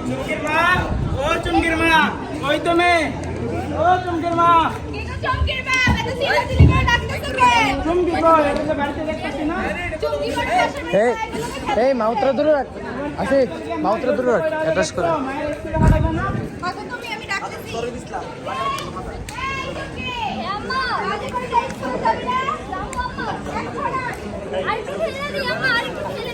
চুমকির মা ও চুমকির মা ওই তুমি ও চুমকির মা। কিন্তু চমকির বাপ সিলা সিলি করে ডাকতেছো কে? চুমকি কই এটা তো বাড়িতে দেখতেছি না? চমকি করে এই এই মাউত্রা দূরে রাখ। আসে মাউত্রা দূরে রাখ অ্যাড্রেস করে। মায়ের স্কুলে হারাবে না? তুমি আমি ডাকতেছি। করে দিছিলাম আম্মা আজ করে যাই স্কুল যাবি না? যাব আম্মা এখন আর একটু খেলে দি আম্মা আর খেলে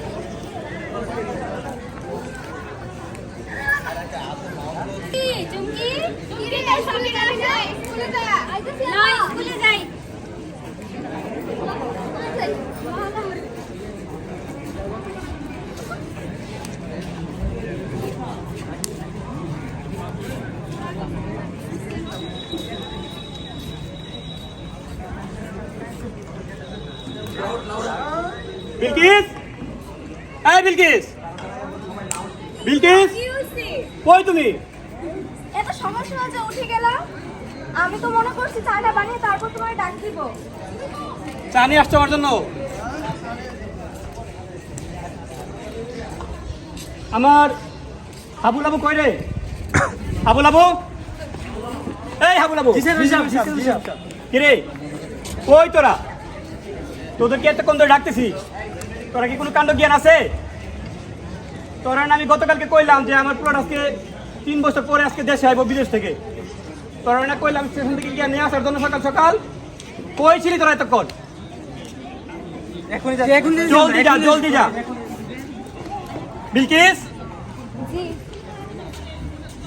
দি বিলকিস? বিলকিস? কই তুমি? এত সমস্যা হয়েছে উঠে গেলাম আমি তো মনে করছি চাটা বানিয়ে তারপর তোমার ডাক দিব। চা নিয়ে আসছো আমার জন্য? আমার হাবু লাবু কই রে? হাবু লাবু এই হাবু লাবু কি রে? কই তোরা? তোদেরকে এতক্ষণ ধরে ডাকতেছি। তোরা কি কোনো কাণ্ড জ্ঞান আছে? তোরা না আমি গতকালকে কইলাম যে আমার প্লট আজকে তিন বছর পরে আজকে দেশে আইব বিদেশ থেকে। তোরা না কইলাম স্টেশন থেকে গিয়ে নিয়ে আসার জন্য সকাল সকাল। কই ছিলি তোরা এতক্ষণ? জলদি যা জলদি যা। বিলকিস? জি।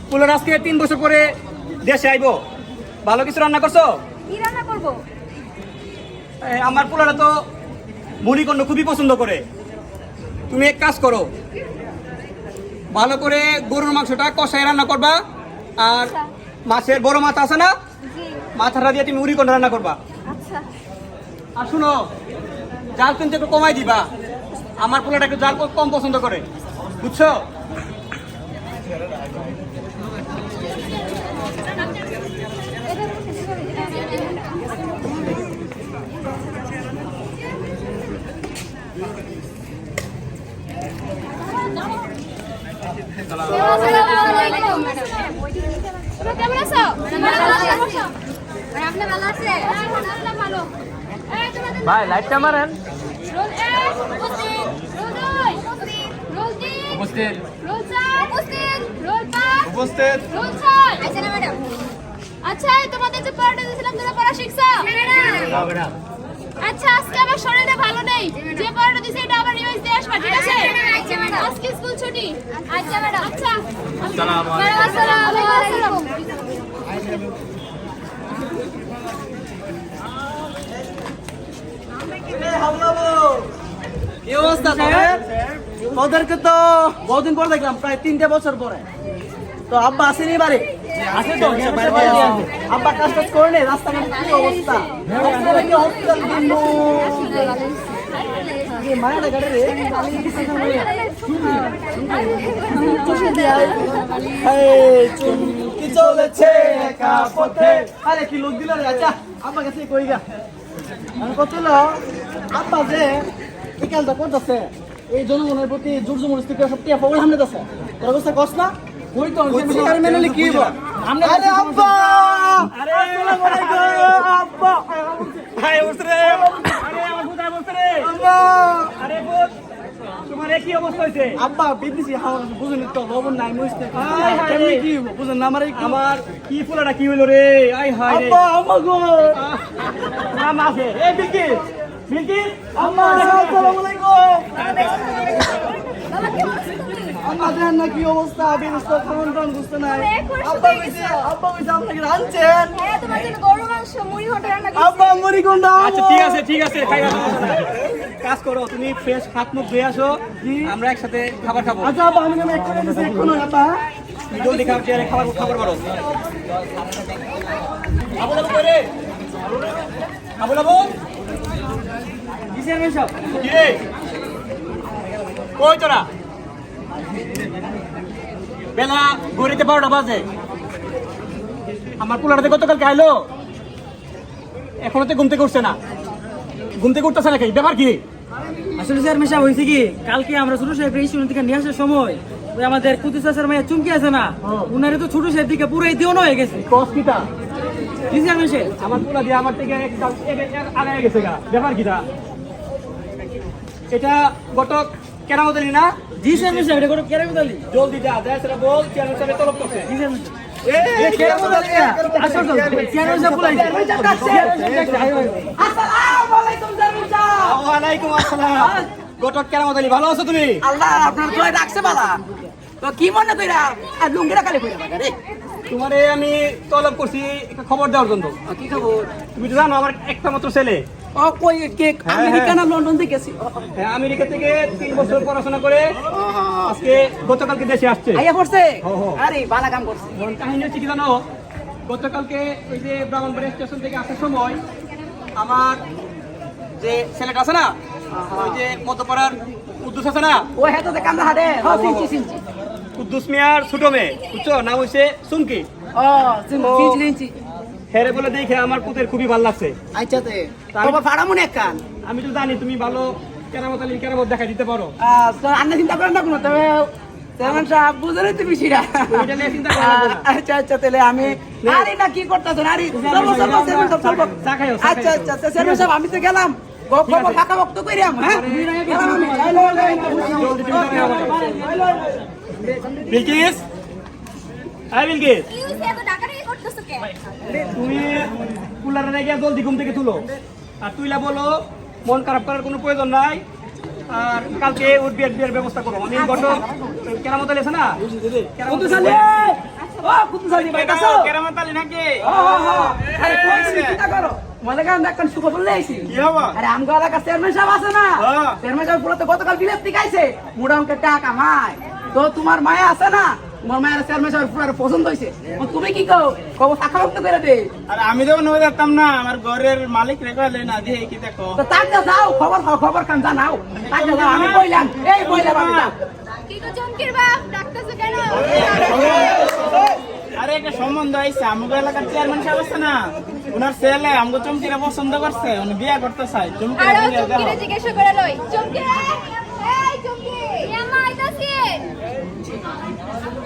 পুলোর আজকে তিন বছর পরে দেশে আইব। ভালো কিছু রান্না করছ? কি রান্না করব? আমার পোলারা তো মুড়িকণ্ড খুবই পছন্দ করে। তুমি এক কাজ করো ভালো করে গরুর মাংসটা কষায় রান্না করবা। আর আচ্ছা। মাছের বড় মাছ আছে না? মাথাটা দিয়ে তুমি উড়ি করে রান্না করবা। আচ্ছা। আর শুনো জাল কিন্তু একটু কমাই দিবা। আমার পোলাটা একটু জাল কম পছন্দ করে। বুঝছ? কেমন আছো আপনি ভালো আছে ভালো ভাই লাইটটা মারেন। উপস্থিত। উপস্থিত। রোল চার উপস্থিত রোল পাঁচ উপস্থিত রোল ছয় আচ্ছা না ম্যাডাম আচ্ছা তোমাদের যে পড়াটা দিয়েছিলাম তোমরা পড়া শিখছো আচ্ছা আজকে আমার শরীরটা ভালো নেই। যে পড়াটা এটা আবার রিভাইজ দিয়ে আসবা ঠিক আছে? আজকে স্কুল ছুটি। আচ্ছা ম্যাডাম। আচ্ছা। আসসালামু আলাইকুম। কি অবস্থা তোদের? তোদেরকে তো বহুদিন পর দেখলাম প্রায় তিনটে বছর পরে। তো আব্বা আসেনি এবারে আছে তো আব্বা কাজ টাজ করে নে রাস্তাঘাট কি অবস্থা? রাস্তাঘাটে কি হসপিটাল দিন কি চলেছে আচ্ছা কাছে কই গা? আমি কত যে, এই কাজটা করতেছে এই জনগণের প্রতি জোর জবরদস্তি সব টিয়া পাগল হামলে আছে তোর অবস্থা কস না? ওই তো মেনে কি হইব আরে আব্বা! আরে আসসালামু আলাইকুম আব্বা! আরে উঠছে আরে আমার কোথায় বলছে আব্বা! আরে বোন তোমার কি অবস্থা হয়েছে আব্বা বিদেশি হাওয়া বুঝুন তো লবণ নাই মরিচ নাই। হায় হায় কেমনি রে। কি হইব? বুঝুন না আমার আমার কি ফুলাটা কি হইল রে? আই হায় রে! আব্বা গো! নাম আছে। এ বিলকিস বিলকিস আম্মা আসসালামু আলাইকুম। আম্মা দেখেন না কি অবস্থা? বিদেশ খাওয়ান টান বুঝতে নাই। আব্বা কইছে আব্বা কইছে আপনাকে রাঁধছেন। হ্যাঁ তোমার জন্য গরু মাংস মুড়ি ঘণ্টা রান্না করছি। আব্বা কোন দাও আচ্ছা ঠিক আছে ঠিক আছে খাই কাজ করো তুমি ফ্রেশ হাত মুখ ধুয়ে আসো। আমরা একসাথে খাবার খাব। আচ্ছা আব্বা আমি কেন এক দিছি এক্ষুনি আব্বা। জলদি খাবার চেয়ারে খাবার খাবার করো আবু লাবু কই রে আবু। লাবু কিসের মেশাব কি রে? কই তোরা? বেলা গড়িতে বারোটা বাজে। আমার পোলাটাতে গতকালকে আইলো। এখনও তো ঘুম থেকে উঠছে না। ঘুম থেকে উঠতেছে নাকি ব্যাপার কি? আসলে স্যার মেশা হয়েছে কি? কালকে আমরা ছোট সাহেব স্টুডেন্ট থেকে নিয়ে আসার সময় ওই আমাদের কুতু চাষের মায়ের চুমকি আছে না উনারে তো ছোট সাহেব দিকে পুরো দিওনো হয়ে গেছে। কস কিটা জি স্যার মেশে। আমার পুরা দিয়ে আমার থেকে এক আগায় গেছে গা। ব্যাপার কিটা এটা গটক কেরামতলি না? জি স্যার মেশে এটা করে কেরামি জলদি যা যা সেটা বল চেয়ারম্যান সাহেব তলব করছে। জি স্যার এই, কেরামি তালি আসল তো চেয়ারম্যান সাহেব বলাইছে আসসালামু আলাইকুম জামিল সাহেব ওয়ালাইকুম আসসালাম। গটক কেরামতলি ভালো আছো তুমি? আল্লাহ আপনার দোয়া রাখছে বালা। তো কি মনে কইরা আর লুঙ্গিটা খালি কইরা বাগা রে? তোমারে আমি তলব করছি একটা খবর দেওয়ার জন্য। কি খবর? তুমি তো জানো আমার একটা মাত্র ছেলে। আমেরিকা হ্যাঁ। না লন্ডন থেকে গেছি? হ্যাঁ, আমেরিকা থেকে তিন বছর পড়াশোনা করে আজকে গতকালকে দেশে আসছে। আইয়া পড়ছে? হো, হো। আরে বালা কাম করছে। কাহিনী হচ্ছে কি জানো? গতকালকে ওই যে ব্রাহ্মণবাড়ি স্টেশন থেকে আসার সময় আমার যে ছেলেটা আছে না ওই যে মধ্যপাড়ার কুদ্দুস আছে না? ও হেতো তে কামরা হাডে হ সিনচি সিনচি কুদ্দুস মিয়ার ছোট মেয়ে বুঝছ? নাম হইছে সুমকি। ও হেরে বলে দেখে আমার পুতের খুবই ভালো লাগছে। আচ্ছা তে ফাড়া মনে কান? আমি তো জানি তুমি ভালো কেরামত আলী কেরামত দেখা দিতে পারো। আন্না চিন্তা করেন না কোনো তবে তেমন সাহেব বুঝলে তুমি সিরা ওইটা নিয়ে চিন্তা করা আচ্ছা আচ্ছা তাহলে আমি আরে না কি করতেছ? আরে আচ্ছা আচ্ছা আচ্ছা সাহেব আমি তো গেলাম। ফাঁকা বক্ত হ্যাঁ? বিলকিস? হ্যাঁ বিলকিস। তুমি কুলারে রেখে জলদি ঘুম থেকে তুলো। আর তুইলা বলো মন খারাপ করার কোনো প্রয়োজন নাই। আর কালকে ওর বিয়ের বিয়ের ব্যবস্থা করো। আমি ঘটক কেরামত আলী আছে না? কুতু সালি ও কুতু সালি ভাই কাছো কেরামত আলী নাকি? ও ও ও আরে কই চিন্তা করো। মনে করেন দেখেন সুখ বললে আইছি। কি হব? আরে আমগো এলাকা চেয়ারম্যান সাহেব আছে না? হ্যাঁ। চেয়ারম্যান সাহেব পুরো তো গতকাল বিলেত থেকে মুড়া অঙ্কের টাকা কামায় তো তোমার মায়া আছে না? তোমার মায়ের চেয়ারম্যান সাহেব পছন্দ হইছে। ও তুমি কি কও? কব করে দে। আর আমি তো নয় দেখতাম না আমার ঘরের মালিক রেখে না দিয়ে কি দেখো? তো তাকে যাও খবর খবর খান জানাও তাকে যাও আমি কইলাম এই কইলাম আমি কি গো চমকির বাপ? ডাকতেছো কেন? আরে একটা সম্বন্ধ আইছে আমাকে এলাকার চেয়ারম্যান সাহেব আছে না ওনার ছেলে আমাকে চমকিরা পছন্দ করছে উনি বিয়ে করতে চমকিরা চমকিরে জিজ্ঞাসা করে লই। চমকি এই চমকি ইয়ামা আইতাছি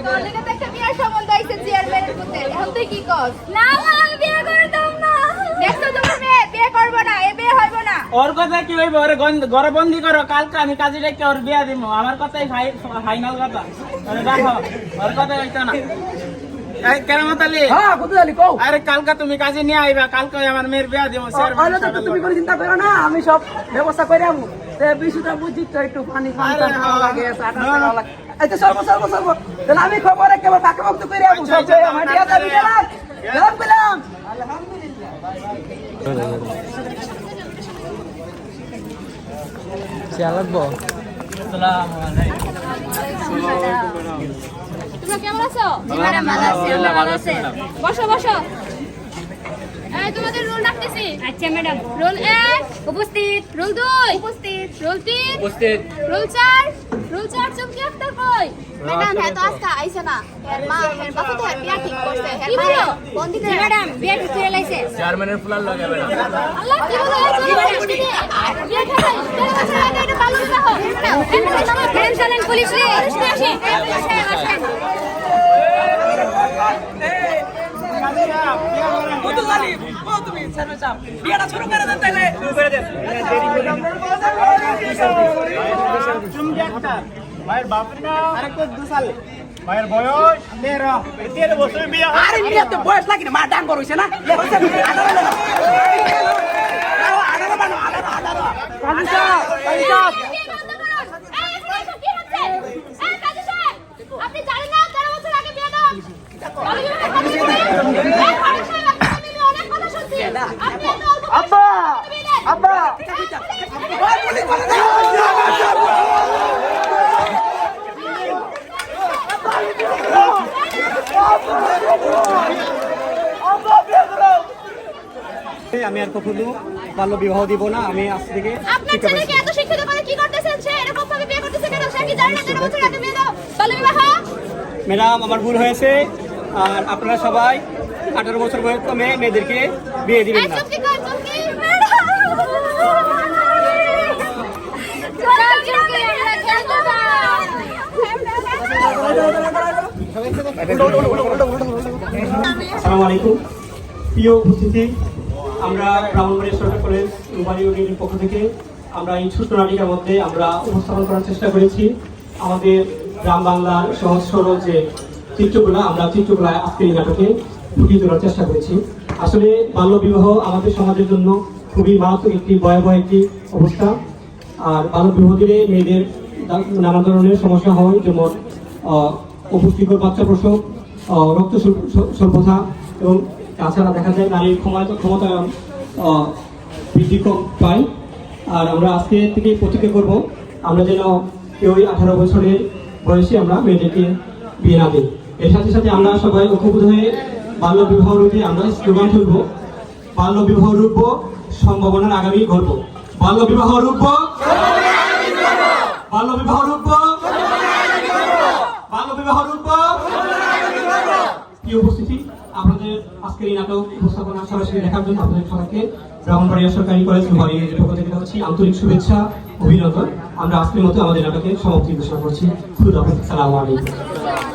তোর লেগে তো একটা বিয়ার সম্বন্ধ আইছে চেয়ারম্যানের পুতে এখন তুই কি কর না মা আমি বিয়ে করতাম না দেখছ তোমার মেয়ে বিয়ে করব না এ বিয়ে হইব? না ওর কথা কি হইব ওরে ঘরে বন্দি করো কালকে আমি কাজে ডেকে ওর বিয়া দিব আমার কথাই ফাইনাল কথা। ওরে দেখো ওর কথা হইতো না। হ্যাঁ আরে কালকে তুমি কাজে নিয়ে আইবা কালকে আমার মেয়ের বিয়া দিব তুমি কোনো চিন্তা করো না আমি সব ব্যবস্থা করে আমু তে বিশুটা বুঝছি তো একটু পানি পানি হ্যাঁ। লাগে এই সর্ব সর্ব সর্ব। তাহলে আমি খবর একেবারে বাকি মুক্ত করে আমি আচ্ছা, সব আচ্ছা, আচ্ছা, জায়গায় আমার দাবি দিলাম দিলাম দিলাম আলহামদুলিল্লাহ চেয়ার লাগবো আসসালামু আলাইকুম তোমরা কেমন আছো? ম্যাডাম ভালো আছি আমরা ভালো আছি। বসো বসো। এই তোমাদের আচ্ছা ম্যাডাম। উপস্থিত। রোল দুই উপস্থিত। রোল 3 উপস্থিত। রোল 4 রোজার চুমকি আক্তার কই ম্যাডাম হ্যাঁ তো আজকে আইছে না। হ্যাঁ মা হ্যাঁ বাবা তো হ্যাঁ, বিয়া ঠিক করছে। হ্যাঁ মা বন্ধি করে ম্যাডাম বিয়া ঠিক করে লাইছে। চেয়ারম্যানের ফুলার লাগে ম্যাডাম আল্লাহ কি বলে? চলো বিয়া খাই এটা বালু দাও ম্যাডাম পুলিশ রে পুলিশ আসে পুলিশ আসে ভাইয়ের বাপের নাম আরে দু সালে ভাইয়ের বয়স তেরো তেরো বছর বিয়া আরে বিয়া তো বয়স লাগে না মা ডাং করইছে না? হইছে আঠারো লে আঠারো আঠারো বানো আঠারো আঠারো কাজী সাহেব কাজী সাহেব। বিয়ে বন্ধ করুন এই এখানে এসব কি হচ্ছে এই কাজী সাহেব আপনি জানেন না তেরো বছর আগে বিয়ে দাও আব্বা আব্বা আমি আর কখনো বাল্য বিবাহ দিব না আমি আজ থেকে আপনার শিক্ষা ছেলেকে এত শিক্ষিত করে কি করতেছেন? সে এরকম ভাবে বিয়ে করতেছে কেন? সে কি জানে না তেরো বছর আগে বিয়ে দাও। বাল্য বিবাহ? ম্যাডাম আমার ভুল হয়েছে। আর আপনারা সবাই আঠারো বছর বয়স মেয়ে মেয়েদেরকে বিয়ে দিবেন না। আলাইকুম। প্রিয় আমরা কলেজ পক্ষ থেকে আমরা এই মধ্যে আমরা করার চেষ্টা করেছি। আমাদের গ্রাম বাংলার সহজ সরল যে চিত্রগুলো আমরা চিত্রগুলো আজকের এই নাটকে ফুটিয়ে তোলার চেষ্টা করেছি। আসলে বাল্য বিবাহ আমাদের সমাজের জন্য খুবই মারাত্মক একটি ভয়াবহ একটি অবস্থা। আর বাল্য বিবাহ দিলে মেয়েদের নানা ধরনের সমস্যা হয়, যেমন অপুষ্টিকর বাচ্চা প্রসব রক্ত স্বল্প- স্বল্প- স্বল্পতা এবং তাছাড়া দেখা যায় নারীর ক্ষমতা ক্ষমতা বৃদ্ধি পায়। আর আমরা আজকে থেকে প্রতিজ্ঞা করব, আমরা যেন কেউই আঠারো বছরের বয়সে আমরা মেয়েদেরকে বিয়ে না দিই। এর সাথে সাথে আমরা সবাই ঐক্যবদ্ধ হয়ে বাল্য বিবাহ রূপে আমরা স্লোগান তুলব। বাল্য বিবাহ রূপ সম্ভাবনার আগামী গল্প বাল্য বিবাহ রূপ বাল্য বিবাহ রূপ বাল্য বিবাহ রূপ কি উপস্থিতি, আপনাদের আজকের এই নাটক উপস্থাপনা সরাসরি দেখার জন্য আপনাদের সবাইকে ব্রাহ্মণবাড়িয়া সরকারি কলেজ বাড়ির পক্ষ থেকে হচ্ছি আন্তরিক শুভেচ্ছা, অভিনন্দন। আমরা আজকের মতো আমাদের নাটকের সমাপ্তি ঘোষণা করছি। খুদ সালামু আলাইকুম।